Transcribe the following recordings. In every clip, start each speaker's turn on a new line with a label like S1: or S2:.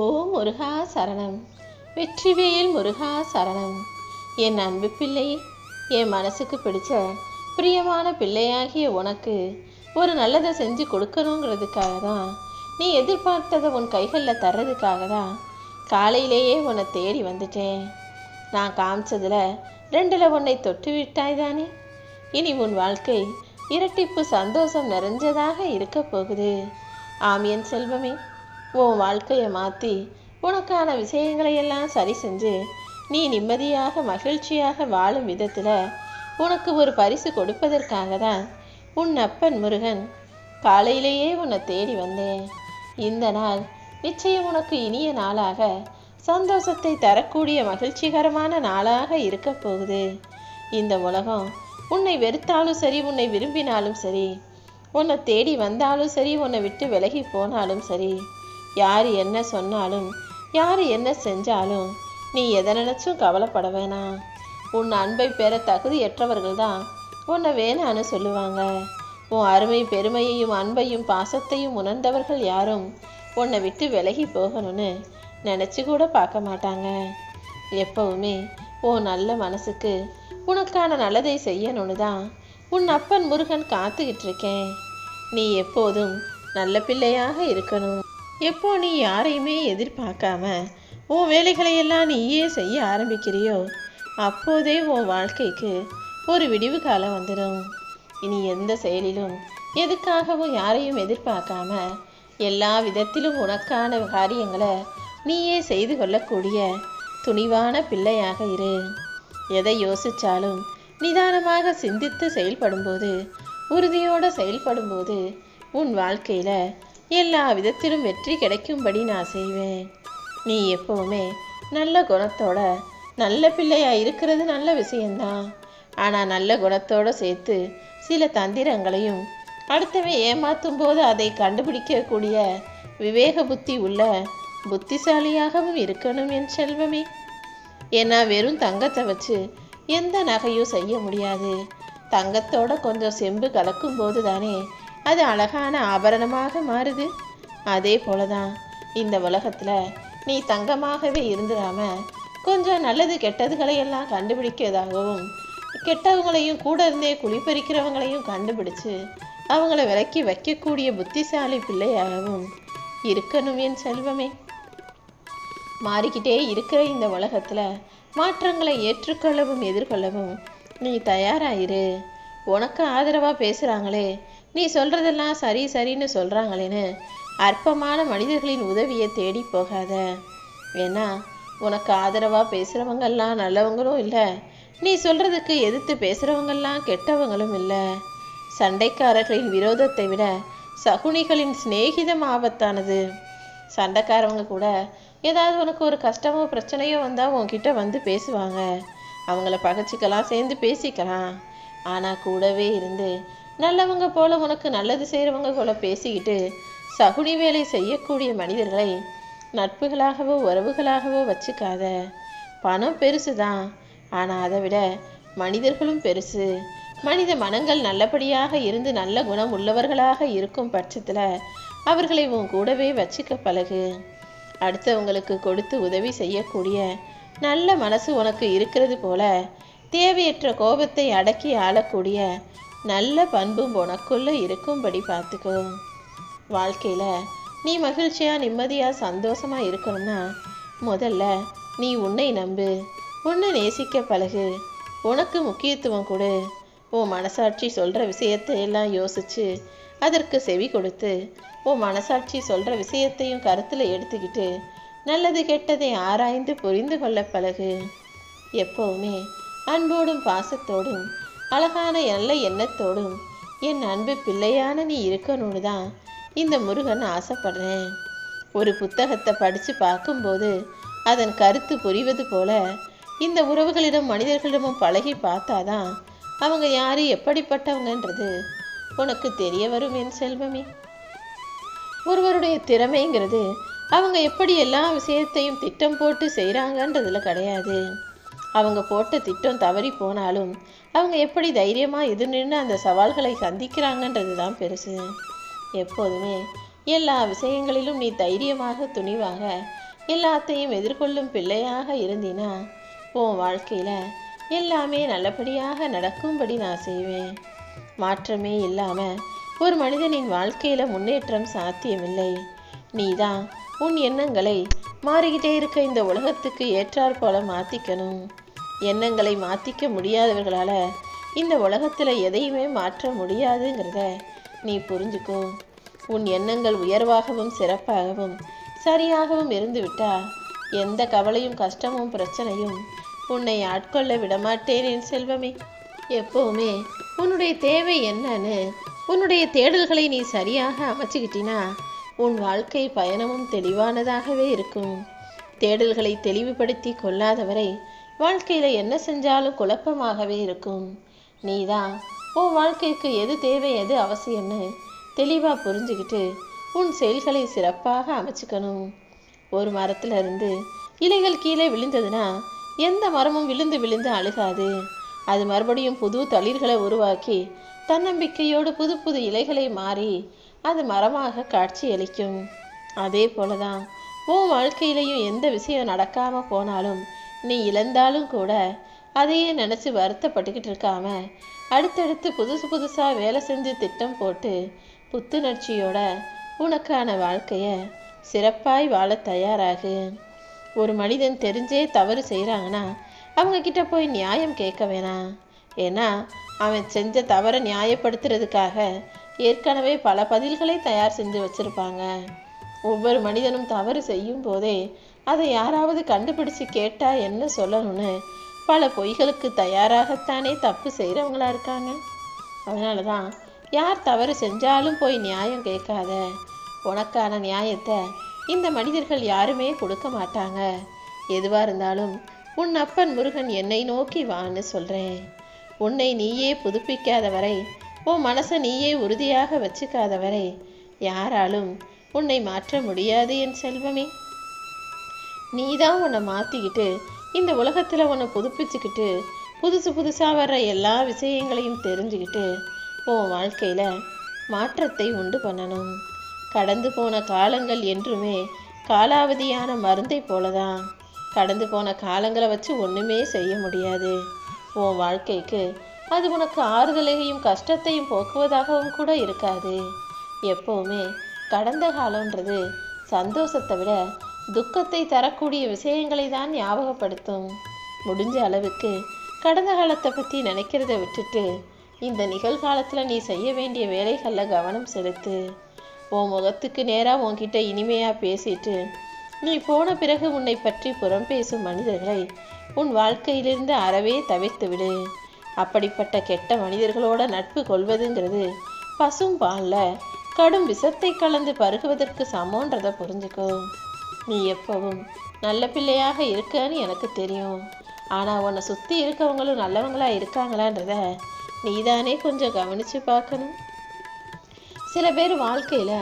S1: ஓ முருகா சரணம். வெற்றிவேல் முருகா சரணம். என் அன்பு பிள்ளை என் மனசுக்கு பிடிச்ச பிரியமான பிள்ளையாகிய உனக்கு ஒரு நல்லதை செஞ்சு கொடுக்கணுங்கிறதுக்காக தான் நீ எதிர்பார்த்ததை உன் கைகளில் தர்றதுக்காக தான் காலையிலேயே உன்னை தேடி வந்துட்டேன். நான் காமிச்சதில் ரெண்டில் உன்னை தொட்டு விட்டாய் தானே? இனி உன் வாழ்க்கை இரட்டிப்பு சந்தோஷம் நிறைஞ்சதாக இருக்க போகுது. ஆம் என் செல்வமே உன் வாழ்க்கையை மாற்றி உனக்கான விஷயங்களை எல்லாம் சரி செஞ்சு நீ நிம்மதியாக மகிழ்ச்சியாக வாழும் விதத்தில் உனக்கு ஒரு பரிசு கொடுப்பதற்காக தான் உன் அப்பன் முருகன் காலையிலேயே உன்னை தேடி வந்தேன். இந்த நாள் நிச்சயம் உனக்கு இனிய நாளாக சந்தோஷத்தை தரக்கூடிய மகிழ்ச்சிகரமான நாளாக இருக்க போகுது. இந்த உலகம் உன்னை வெறுத்தாலும் சரி உன்னை விரும்பினாலும் சரி உன்னை தேடி வந்தாலும் சரி உன்னை விட்டு விலகி போனாலும் சரி யார் என்ன சொன்னாலும் யார் என்ன செஞ்சாலும் நீ எதை நினைச்சும் கவலைப்பட வேணாம் உன் அன்பை பெற தகுதியற்றவர்கள் தான் உன்னை வேணான்னு சொல்லுவாங்க. உன் அருமை பெருமையையும் அன்பையும் பாசத்தையும் உணர்ந்தவர்கள் யாரும் உன்னை விட்டு விலகி போகணும்னு நினச்சி கூட பார்க்க மாட்டாங்க. எப்பவுமே உன் நல்ல மனசுக்கு உனக்கான நல்லதை செய்யணும்னு தான் உன் அப்பன் முருகன் காத்துக்கிட்டு இருக்கேன். நீ எப்போதும் நல்ல பிள்ளையாக இருக்கணும். எப்போ நீ யாரையுமே எதிர்பார்க்காம உன் வேலைகளையெல்லாம் நீயே செய்ய ஆரம்பிக்கிறியோ? அப்போதே உன் வாழ்க்கைக்கு ஒரு விடிவு காலம் வந்துடும் இனி எந்த செயலிலும் எதுக்காகவும் யாரையும் எதிர்பார்க்காம எல்லா விதத்திலும் உனக்கான காரியங்களை நீயே செய்து கொள்ளக்கூடிய துணிவான பிள்ளையாக இரு. எதை யோசிச்சாலும் நிதானமாக சிந்தித்து செயல்படும்போது உறுதியோடு செயல்படும்போது உன் வாழ்க்கையில் எல்லா விதத்திலும் வெற்றி கிடைக்கும்படி நான் செய்வேன். நீ எப்பவுமே நல்ல குணத்தோட நல்ல பிள்ளையா இருக்கிறது நல்ல விஷயம்தான். ஆனால் நல்ல குணத்தோட சேர்த்து சில தந்திரங்களையும் அடுத்தவன் ஏமாத்தும் போது அதை கண்டுபிடிக்கக்கூடிய விவேக புத்தி உள்ள புத்திசாலியாகவும் இருக்கணும் என் செல்வமே. ஏன்னா வெறும் தங்கத்தை வச்சு எந்த நகையும் செய்ய முடியாது. தங்கத்தோட கொஞ்சம் செம்பு கலக்கும் போது தானே அது அழகான ஆபரணமாக மாறுது. அதே போல தான் இந்த உலகத்தில் நீ தங்கமாகவே இருந்துடாம கொஞ்சம் நல்லது கெட்டதுகளை எல்லாம் கண்டுபிடிக்கிறதாகவும் கெட்டவங்களையும் கூட இருந்தே குளிப்பறிக்கிறவங்களையும் கண்டுபிடிச்சு அவங்கள விலக்கி வைக்கக்கூடிய புத்திசாலி பிள்ளையாகவும் இருக்கணும் என் செல்வமே. மாறிக்கிட்டே இருக்கிற இந்த உலகத்தில் மாற்றங்களை ஏற்றுக்கொள்ளவும் எதிர்கொள்ளவும் நீ தயாராயிரு. உனக்கு ஆதரவாக பேசுகிறாங்களே நீ சொல்கிறதெல்லாம் சரி சரின்னு சொல்கிறாங்களேன்னு அற்பமான மனிதர்களின் உதவியை தேடி போகாத. ஏன்னா உனக்கு ஆதரவாக பேசுகிறவங்கெல்லாம் நல்லவங்களும் இல்லை. நீ சொல்கிறதுக்கு எதிர்த்து பேசுகிறவங்கெல்லாம் கெட்டவங்களும் இல்லை. சண்டைக்காரர்களின் விரோதத்தை விட சகுனிகளின் சிநேகிதம் ஆபத்தானது. சண்டைக்காரவங்க கூட ஏதாவது உனக்கு ஒரு கஷ்டமோ பிரச்சனையோ வந்தால் உன்கிட்ட வந்து பேசுவாங்க. அவங்கள பகச்சிக்கலாம் சேர்ந்து பேசிக்கலாம். ஆனால் கூடவே இருந்து நல்லவங்க போல உனக்கு நல்லது செய்கிறவங்க போல பேசிக்கிட்டு சகுனி வேலை செய்யக்கூடிய மனிதர்களை நட்புகளாகவோ உறவுகளாகவோ வச்சுக்காத. பணம் பெருசு தான் ஆனால் அதை விட மனிதர்களும் பெருசு. மனித மனங்கள் நல்லபடியாக இருந்து நல்ல குணம் உள்ளவர்களாக இருக்கும் பட்சத்தில் அவர்களை உன் கூடவே வச்சுக்க பழகு. அடுத்தவங்களுக்கு கொடுத்து உதவி செய்யக்கூடிய நல்ல மனசு உனக்கு இருக்கிறது போல தேவையற்ற கோபத்தை அடக்கி ஆளக்கூடிய நல்ல பண்பும் உனக்குள்ள இருக்கும்படி பார்த்துக்கோ. வாழ்க்கையில் நீ மகிழ்ச்சியாக நிம்மதியாக சந்தோஷமாக இருக்கணும்னா முதல்ல நீ உன்னை நம்பு. உன்னை நேசிக்க பழகு. உனக்கு முக்கியத்துவம் கொடு. உன் மனசாட்சி சொல்கிற விஷயத்தை எல்லாம் யோசிச்சு அதற்கு செவி கொடுத்து உன் மனசாட்சி சொல்கிற விஷயத்தையும் கருத்தில் எடுத்துக்கிட்டு நல்லது கெட்டதை ஆராய்ந்து புரிந்து கொள்ள பழகு. எப்பவுமே அன்போடும் பாசத்தோடும் அழகான நல்ல எண்ணத்தோடும் என் அன்பு பிள்ளையான நீ இருக்கணும்னு தான் இந்த முருகன் ஆசைப்படுறேன். ஒரு புத்தகத்தை படித்து பார்க்கும்போது அதன் கருத்து புரிவது போல இந்த உறவுகளிடம் மனிதர்களிடமும் பழகி பார்த்தாதான் அவங்க யார் எப்படிப்பட்டவங்கன்றது உனக்கு தெரிய வரும் என் செல்வமே. ஒருவருடைய திறமைங்கிறது அவங்க எப்படி எல்லா விஷயத்தையும் திட்டம் போட்டு செய்கிறாங்கன்றதுல கிடையாது. அவங்க போட்ட திட்டம் தவறி போனாலும் அவங்க எப்படி தைரியமாக எதிர் நின்று அந்த சவால்களை சந்திக்கிறாங்கன்றது தான் பெருசு. எப்போதுமே எல்லா விஷயங்களிலும் நீ தைரியமாக துணிவாக எல்லாத்தையும் எதிர்கொள்ளும் பிள்ளையாக இருந்தினா உன் வாழ்க்கையில் எல்லாமே நல்லபடியாக நடக்கும்படி நான் செய்வேன். மாற்றமே இல்லாமல் ஒரு மனிதனின் வாழ்க்கையில் முன்னேற்றம் சாத்தியமில்லை. நீதான் உன் எண்ணங்களை மாறிக்கிட்டே இருக்க இந்த உலகத்துக்கு ஏற்றாற்போல மாற்றிக்கணும் எண்ணங்களை மாற்றிக்க முடியாதவர்களால் இந்த உலகத்தில் எதையுமே மாற்ற முடியாதுங்கிறத நீ புரிஞ்சுக்கோ. உன் எண்ணங்கள் உயர்வாகவும் சிறப்பாகவும் சரியாகவும் இருந்துவிட்டா எந்த கவலையும் கஷ்டமும் பிரச்சனையும் உன்னை ஆட்கொள்ள விடமாட்டேன் என் செல்வமே. எப்பவுமே உன்னுடைய தேவை என்னன்னு உன்னுடைய தேடல்களை நீ சரியாக அமைச்சுக்கிட்டினா உன் வாழ்க்கை பயணமும் தெளிவானதாகவே இருக்கும். தேடல்களை தெளிவுபடுத்தி கொள்ளாதவரை வாழ்க்கையில் என்ன செஞ்சாலும் குழப்பமாகவே இருக்கும். நீதான் உன் வாழ்க்கைக்கு எது தேவை எது அவசியம்னு தெளிவாக புரிஞ்சுக்கிட்டு உன் செயல்களை சிறப்பாக அமைச்சுக்கணும். ஒரு மரத்துல இருந்து இலைகள் கீழே விழுந்ததுன்னா எந்த மரமும் விழுந்து விழுந்து அழுகாது. அது மறுபடியும் புது தளிர்களை உருவாக்கி தன்னம்பிக்கையோடு புது புது இலைகளை மாறி அது மரமாக காட்சியளிக்கும் அதே போலதான் உன் வாழ்க்கையிலையும் எந்த விஷயம் நடக்காம போனாலும் நீ இழந்தாலும் கூட அதையே நினச்சி வருத்தப்பட்டுக்கிட்டு இருக்காம அடுத்தடுத்து புதுசு புதுசாக வேலை செஞ்சு திட்டம் போட்டு புத்துணர்ச்சியோட உனக்கான வாழ்க்கையை சிறப்பாய் வாழ தயாராகு. ஒரு மனிதன் தெரிஞ்சே தவறு செய்கிறாங்கன்னா அவங்க கிட்ட போய் நியாயம் கேட்க வேணாம் ஏன்னா அவன் செஞ்ச தவறை நியாயப்படுத்துறதுக்காக ஏற்கனவே பல பதில்களை தயார் செஞ்சு வச்சுருப்பாங்க. ஒவ்வொரு மனிதனும் தவறு செய்யும் போதே அதை யாராவது கண்டுபிடிச்சு கேட்டா என்ன சொல்லணும்னு? பல பொய்களுக்கு தயாராகத்தானே தப்பு செய்கிறவங்களா இருக்காங்க. அதனால தான் யார் தவறு செஞ்சாலும் போய் நியாயம் கேட்காத. உனக்கான நியாயத்தை இந்த மனிதர்கள் யாருமே கொடுக்க மாட்டாங்க. எதுவாக இருந்தாலும் உன் அப்பன் முருகன் என்னை நோக்கி வான்னு சொல்கிறேன் உன்னை நீயே புதுப்பிக்காத வரை உன் மனசை நீயே உறுதியாக வச்சுக்காத வரை யாராலும் உன்னை மாற்ற முடியாது என் செல்வமே. நீ தான் உன்னை மாற்றிக்கிட்டு இந்த உலகத்தில் உன்னை புதுப்பிச்சுக்கிட்டு புதுசு புதுசாக வர்ற எல்லா விஷயங்களையும் தெரிஞ்சுக்கிட்டு உன் வாழ்க்கையில் மாற்றத்தை உண்டு பண்ணணும். கடந்து போன காலங்கள் என்றுமே காலாவதியான மருந்தை போலதான். கடந்து போன காலங்களை வச்சு ஒன்றுமே செய்ய முடியாது. உன் வாழ்க்கைக்கு அது உனக்கு ஆறுதலையும் கஷ்டத்தையும் போக்குவதாகவும் கூட இருக்காது. எப்போவுமே கடந்த காலன்றது சந்தோஷத்தை விட துக்கத்தை தரக்கூடிய விஷயங்களை தான் ஞாபகப்படுத்தும். முடிஞ்ச அளவுக்கு கடந்த காலத்தை பற்றி நினைக்கிறத விட்டுட்டு இந்த நிகழ்காலத்தில் நீ செய்ய வேண்டிய வேலைகளில் கவனம் செலுத்து. உன் முகத்துக்கு நேராக உன்கிட்ட இனிமையாக பேசிட்டு நீ போன பிறகு உன்னை பற்றி புறம் பேசும் மனிதர்களை உன் வாழ்க்கையிலிருந்து அறவே தவிர்த்து விடு. அப்படிப்பட்ட கெட்ட மனிதர்களோட நட்பு கொள்வதுங்கிறது பசும் பாலில் கடும் விஷத்தை கலந்து பருகுவதற்கு சமன்றதை புரிஞ்சுக்கோ. நீ எப்பவும் நல்ல பிள்ளையாக இருக்கன்னு எனக்கு தெரியும். ஆனால் உன்னை சுற்றி இருக்கவங்களும் நல்லவங்களா இருக்காங்களான்றத நீதானே கொஞ்சம் கவனிச்சு பார்க்கணும். சில பேர் வாழ்க்கையில்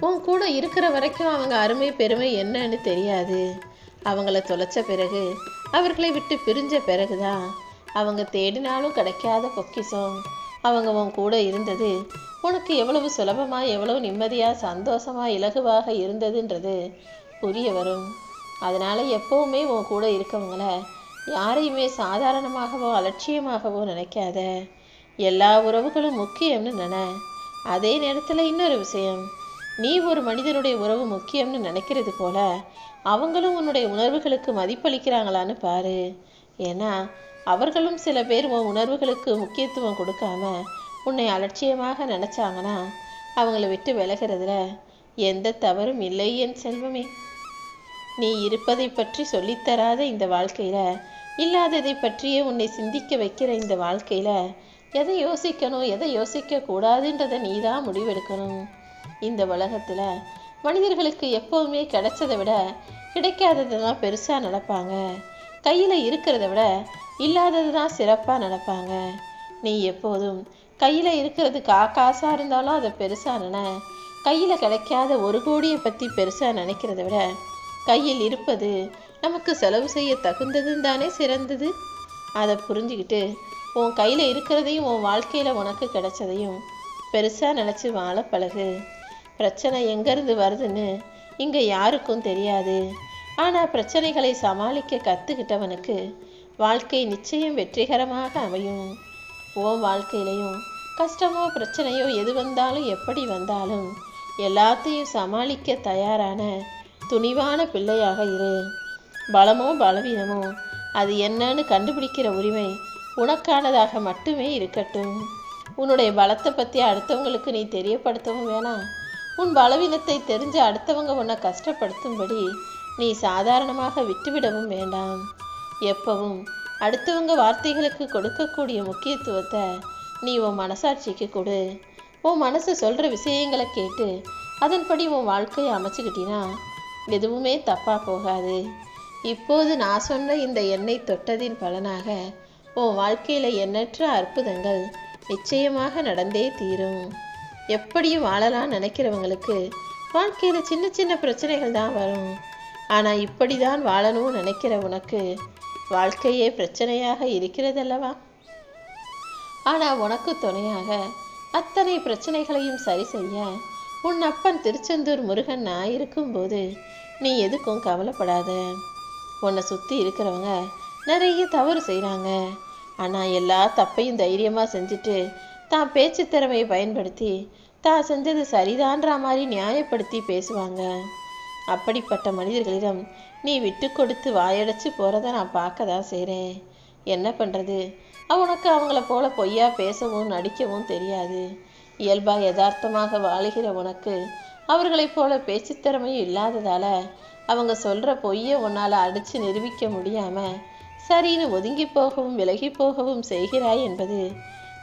S1: உன் கூட இருக்கிற வரைக்கும் அவங்க அருமை பெருமை என்னன்னு தெரியாது. அவங்கள தொலைச்ச பிறகு அவர்களை விட்டு பிரிஞ்ச பிறகுதான் அவங்க தேடினாலும் கிடைக்காத பொக்கிசம் அவங்க உன் கூட இருந்தது உனக்கு எவ்வளவு சுலபமா எவ்வளவு நிம்மதியா சந்தோஷமா இலகுவாக இருந்ததுன்றது புரிய வரும். அதனால எப்பவுமே உன் கூட இருக்கவங்கள யாரையுமே சாதாரணமாகவோ அலட்சியமாகவோ நினைக்காத. எல்லா உறவுகளும் முக்கியம்னு நினை. அதே நேரத்தில் இன்னொரு விஷயம். நீ ஒரு மனிதனுடைய உறவு முக்கியம்னு நினைக்கிறது போல அவங்களும் உன்னுடைய உணர்வுகளுக்கு மதிப்பளிக்கிறாங்களான்னு பாரு. ஏன்னா அவர்களும் சில பேர் உன் உணர்வுகளுக்கு முக்கியத்துவம் கொடுக்காம உன்னை அலட்சியமாக நினச்சாங்கன்னா அவங்கள விட்டு விலகிறதுல எந்த தவறும் இல்லை என் செல்வமே. நீ இருப்பதை பற்றி சொல்லித்தராத இந்த வாழ்க்கையில் இல்லாததை பற்றியே உன்னை சிந்திக்க வைக்கிற இந்த வாழ்க்கையில் எதை யோசிக்கணும் எதை யோசிக்க கூடாதுன்றதை நீ தான் முடிவெடுக்கணும். இந்த உலகத்தில் மனிதர்களுக்கு எப்போவுமே கிடைச்சதை விட கிடைக்காதது தான் பெருசாக நடப்பாங்க கையில் இருக்கிறத விட இல்லாதது தான் சிறப்பாக நடப்பாங்க நீ எப்போதும் கையில் இருக்கிறது கா காசாக இருந்தாலும் அதை பெருசாக நினை. கையில் கிடைக்காத ஒரு கோடியை பற்றி பெருசாக நினைக்கிறத விட கையில் இருப்பது நமக்கு செலவு செய்ய தகுந்ததுன்னு தானே சிறந்தது? அதை புரிஞ்சுக்கிட்டு உன் கையில் இருக்கிறதையும் உன் வாழ்க்கையில் உனக்கு கிடைச்சதையும் பெருசாக நினச்சி வாழ பழகு. பிரச்சனை எங்கேருந்து வருதுன்னு இங்கே யாருக்கும் தெரியாது. ஆனால் பிரச்சனைகளை சமாளிக்க கற்றுக்கிட்டவனுக்கு வாழ்க்கை நிச்சயம் வெற்றிகரமாக அமையும். உன் வாழ்க்கையிலையும் கஷ்டமோ பிரச்சனையோ எது வந்தாலும் எப்படி வந்தாலும் எல்லாத்தையும் சமாளிக்க தயாரான துணிவான பிள்ளையாக இரு. பலமோ பலவீனமோ அது என்னன்னு கண்டுபிடிக்கிற உரிமை உனக்கானதாக மட்டுமே இருக்கட்டும். உன்னுடைய பலத்தை பற்றி அடுத்தவங்களுக்கு நீ தெரியப்படுத்தவும் வேணாம். உன் பலவீனத்தை தெரிஞ்ச அடுத்தவங்க உன்னை கஷ்டப்படுத்தும்படி நீ சாதாரணமாக விட்டுவிடவும் வேண்டாம். எப்பவும் அடுத்தவங்க வார்த்தைகளுக்கு கொடுக்கக்கூடிய முக்கியத்துவத்தை நீ உன் மனசாட்சிக்கு கொடு. உன் மனசு சொல்கிற விஷயங்களை கேட்டு அதன்படி உன் வாழ்க்கையை அமைச்சுக்கிட்டினா எதுவுமே தப்பாக போகாது. இப்போது நான் சொன்ன இந்த எண்ணெய் தொட்டதின் பலனாக உன் வாழ்க்கையில் எண்ணற்ற அற்புதங்கள் நிச்சயமாக நடந்தே தீரும். எப்படியும் வாழலாம் நினைக்கிறவங்களுக்கு வாழ்க்கையில் சின்ன சின்ன பிரச்சனைகள் தான் வரும். ஆனால் இப்படி தான் வாழணும்னு நினைக்கிற உனக்கு வாழ்க்கையே பிரச்சனையாக இருக்கிறதல்லவா? ஆனால் உனக்கு துணையாக அத்தனை பிரச்சனைகளையும் சரி செய்ய உன் அப்பன் திருச்செந்தூர் முருகன் நான் இருக்கும்போது நீ எதுக்கும் கவலைப்படாத. உன்னை சுற்றி இருக்கிறவங்க நிறைய தவறு செய்கிறாங்க ஆனால் எல்லா தப்பையும் தைரியமாக செஞ்சுட்டு தான் பேச்சு திறமையை பயன்படுத்தி தான் செஞ்சது சரிதான்ற மாதிரி நியாயப்படுத்தி பேசுவாங்க. அப்படிப்பட்ட மனிதர்களிடம் நீ விட்டு கொடுத்து வாயடைச்சு போகிறத நான் பார்க்க தான் செய்கிறேன் என்ன பண்ணுறது அவனுக்கு அவங்கள போல பொய்யா பேசவும் நடிக்கவும் தெரியாது. இயல்பாக யதார்த்தமாக வாழுகிற உனக்கு அவர்களைப் போல பேச்சுத் திறமையும் இல்லாததால அவங்க சொல்கிற பொய்யை உன்னால் அடித்து நிரூபிக்க முடியாமல் சரின்னு ஒதுங்கி போகவும் விலகி போகவும் செய்கிறாய் என்பது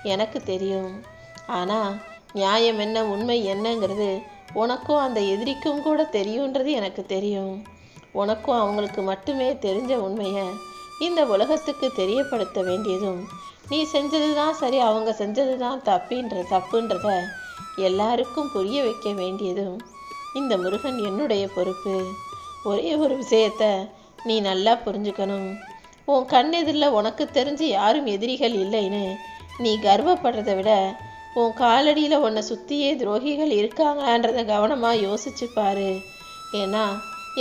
S1: எனக்கு தெரியும். ஆனால் நியாயம் என்ன உண்மை என்னங்கிறது உனக்கும் அந்த எதிரிக்கும் கூட தெரியுன்றது எனக்கு தெரியும். உனக்கும் அவங்களுக்கு மட்டுமே தெரிஞ்ச உண்மையை இந்த உலகத்துக்கு தெரியப்படுத்த வேண்டியதும் நீ செஞ்சது தான் சரி அவங்க செஞ்சது தான் தப்பின்ற தப்புன்றத எல்லாருக்கும் புரிய வைக்க வேண்டியதும் இந்த முருகன் என்னுடைய பொறுப்பு. ஒரே ஒரு விஷயத்த நீ நல்லா புரிஞ்சுக்கணும். உன் கண்ணெதிரில் உனக்கு தெரிஞ்சு யாரும் எதிரிகள் இல்லைன்னு நீ கர்வப்படுறதை விட உன் காலடியில் உன்னை சுற்றியே துரோகிகள் இருக்காங்களான்றத கவனமாக யோசிச்சு பாரு. ஏன்னா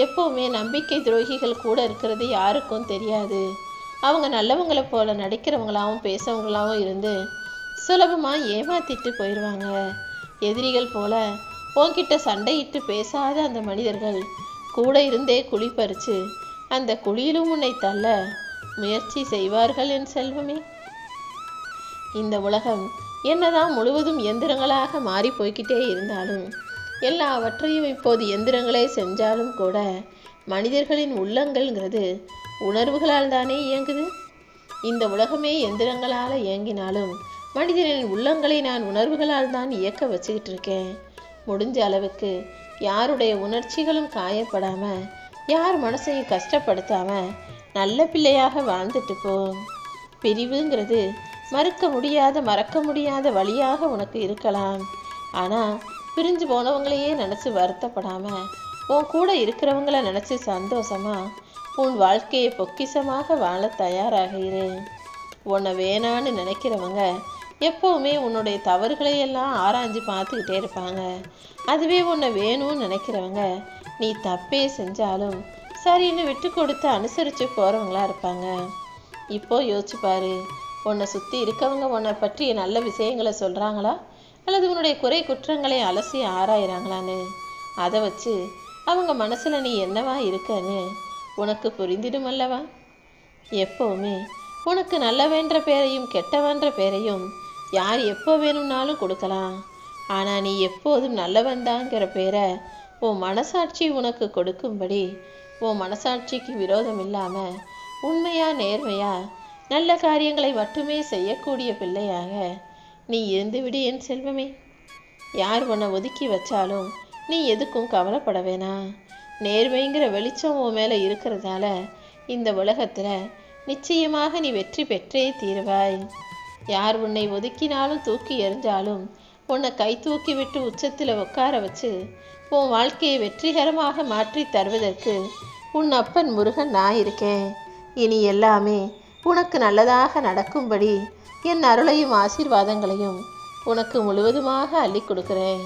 S1: எப்போவுமே நம்பிக்கை துரோகிகள் கூட இருக்கிறது யாருக்கும் தெரியாது. அவங்க நல்லவங்களை போல நடிக்கிறவங்களாவும் பேசவங்களாவும் இருந்து சுலபமாக ஏமாத்திட்டு போயிடுவாங்க எதிரிகள் போல உன்கிட்ட சண்டையிட்டு பேசாத அந்த மனிதர்கள் கூட இருந்தே குழி பறித்து அந்த குழியிலும் உன்னை தள்ள முயற்சி செய்வார்கள் என் செல்வமே. இந்த உலகம் என்னதான் முழுவதும் எந்திரங்களாக மாறி போய்கிட்டே இருந்தாலும் எல்லாவற்றையும் இப்போது எந்திரங்களே செஞ்சாலும் கூட மனிதர்களின் உள்ளங்கள்ங்கிறது உணர்வுகளால் தானே இயங்குது? இந்த உலகமே எந்திரங்களால் இயங்கினாலும் மனிதனின் உள்ளங்களை நான் உணர்வுகளால் தான் இயக்க வச்சுக்கிட்டு இருக்கேன். முடிஞ்ச அளவுக்கு யாருடைய உணர்ச்சிகளும் காயப்படாமல் யார் மனசையும் கஷ்டப்படுத்தாமல் நல்ல பிள்ளையாக வாழ்ந்துட்டு போ. பிரிவுங்கிறது மறுக்க முடியாத மறக்க முடியாத வழியாக உனக்கு இருக்கலாம். ஆனால் பிரிஞ்சு போனவங்களையே நினச்சி வருத்தப்படாமல் உன் கூட இருக்கிறவங்கள நினச்சி சந்தோஷமா உன் வாழ்க்கையை பொக்கிஷமாக வாழ தயாராகிறேன். உன்னை வேணான்னு நினைக்கிறவங்க எப்போவுமே உன்னுடைய தவறுகளை எல்லாம் ஆராய்ஞ்சு பார்த்துக்கிட்டே இருப்பாங்க. அதுவே உன்னை வேணும்னு நினைக்கிறவங்க நீ தப்பே செஞ்சாலும் சரின்னு விட்டு கொடுத்து அனுசரித்து போகிறவங்களா இருப்பாங்க. இப்போ யோசிச்சு பாரு உன்னை சுற்றி இருக்கவங்க உன்னை பற்றிய நல்ல விஷயங்களை சொல்கிறாங்களா அல்லது உன்னுடைய குறை குற்றங்களை அலசி ஆராயிறாங்களான்னு? அதை வச்சு அவங்க மனசில் நீ என்னவா இருக்கன்னு உனக்கு புரிந்திடும் அல்லவா எப்போவுமே உனக்கு நல்லவென்ற பேரையும் கெட்டவன்ற பேரையும் யார் எப்போ வேணும்னாலும் கொடுக்கலாம். ஆனால் நீ எப்போதும் நல்லவன்தாங்கிற பேரை உன் மனசாட்சி உனக்கு கொடுக்கும்படி உன் மனசாட்சிக்கு விரோதம் இல்லாமல் உண்மையாக நேர்மையாக நல்ல காரியங்களை மட்டுமே செய்யக்கூடிய பிள்ளையாக நீ இருந்துவிடு என் செல்வமே. யார் உன்னை ஒதுக்கி வச்சாலும் நீ எதுக்கும் கவலைப்பட வேணாம். நேர்மைங்கிற வெளிச்சம் உன் மேலே இருக்கிறதால இந்த உலகத்தில் நிச்சயமாக நீ வெற்றி பெற்றே தீருவாய். யார் உன்னை ஒதுக்கினாலும் தூக்கி எறிஞ்சாலும் உன்னை கை தூக்கி விட்டு உச்சத்தில் உட்கார வச்சு உன் வாழ்க்கையை வெற்றிகரமாக மாற்றி தருவதற்கு உன் அப்பன் முருகன் நான் இருக்கேன். இனி எல்லாமே உனக்கு நல்லதாக நடக்கும்படி என் அருளையும் ஆசீர்வாதங்களையும் உனக்கு முழுவதுமாக அள்ளி கொடுக்குறேன்.